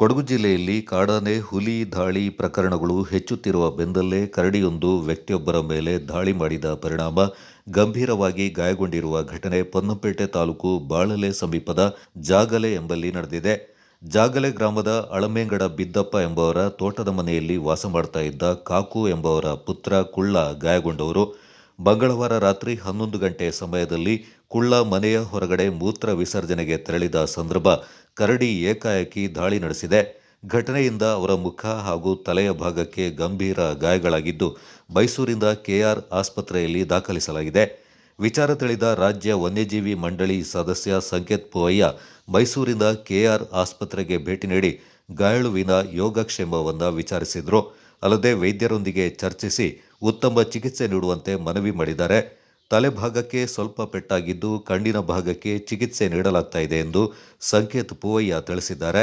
ಕೊಡಗು ಜಿಲ್ಲೆಯಲ್ಲಿ ಕಾಡಾನೆ, ಹುಲಿ, ದಾಳಿ ಪ್ರಕರಣಗಳು ಹೆಚ್ಚುತ್ತಿರುವ ಬೆನ್ನಲ್ಲೇ ಕರಡಿಯೊಂದು ವ್ಯಕ್ತಿಯೊಬ್ಬರ ಮೇಲೆ ದಾಳಿ ಮಾಡಿದ ಪರಿಣಾಮ ಗಂಭೀರವಾಗಿ ಗಾಯಗೊಂಡಿರುವ ಘಟನೆ ಪೊನ್ನಂಪೇಟೆ ತಾಲೂಕು ಬಾಳಲೆ ಸಮೀಪದ ಜಾಗಲೆ ಎಂಬಲ್ಲಿ ನಡೆದಿದೆ. ಜಾಗಲೆ ಗ್ರಾಮದ ಅಳಮೇಂಗಡ ಬಿದ್ದಪ್ಪ ಎಂಬವರ ತೋಟದ ಮನೆಯಲ್ಲಿ ವಾಸ ಮಾಡ್ತಾ ಇದ್ದ ಕಾಕು ಎಂಬವರ ಪುತ್ರ ಕುಳ್ಳ ಗಾಯಗೊಂಡವರು. ಮಂಗಳವಾರ ರಾತ್ರಿ ಹನ್ನೊಂದು ಗಂಟೆ ಸಮಯದಲ್ಲಿ ಕುಳ್ಳ ಮನೆಯ ಹೊರಗಡೆ ಮೂತ್ರ ವಿಸರ್ಜನೆಗೆ ತೆರಳಿದ ಸಂದರ್ಭ ಕರಡಿ ಏಕಾಏಕಿ ದಾಳಿ ನಡೆಸಿದೆ. ಘಟನೆಯಿಂದ ಅವರ ಮುಖ ಹಾಗೂ ತಲೆಯ ಭಾಗಕ್ಕೆ ಗಂಭೀರ ಗಾಯಗಳಾಗಿದ್ದು ಮೈಸೂರಿಂದ ಕೆಆರ್ ಆಸ್ಪತ್ರೆಯಲ್ಲಿ ದಾಖಲಿಸಲಾಗಿದೆ. ವಿಚಾರ ತಿಳಿದ ರಾಜ್ಯ ವನ್ಯಜೀವಿ ಮಂಡಳಿ ಸದಸ್ಯ ಸಂಕೇತ್ ಪೂವಯ್ಯ ಮೈಸೂರಿಂದ ಕೆಆರ್ ಆಸ್ಪತ್ರೆಗೆ ಭೇಟಿ ನೀಡಿ ಗಾಯಾಳುವಿನ ಯೋಗಕ್ಷೇಮವನ್ನು ವಿಚಾರಿಸಿದರು. ಅಲ್ಲದೆ ವೈದ್ಯರೊಂದಿಗೆ ಚರ್ಚಿಸಿ ಉತ್ತಮ ಚಿಕಿತ್ಸೆ ನೀಡುವಂತೆ ಮನವಿ ಮಾಡಿದ್ದಾರೆ. ತಲೆಭಾಗಕ್ಕೆ ಸ್ವಲ್ಪ ಪೆಟ್ಟಾಗಿದ್ದು ಕಣ್ಣಿನ ಭಾಗಕ್ಕೆ ಚಿಕಿತ್ಸೆ ನೀಡಲಾಗ್ತಾ ಇದೆ ಎಂದು ಸಂಕೇತ್ ಪೂವಯ್ಯ ತಿಳಿಸಿದ್ದಾರೆ.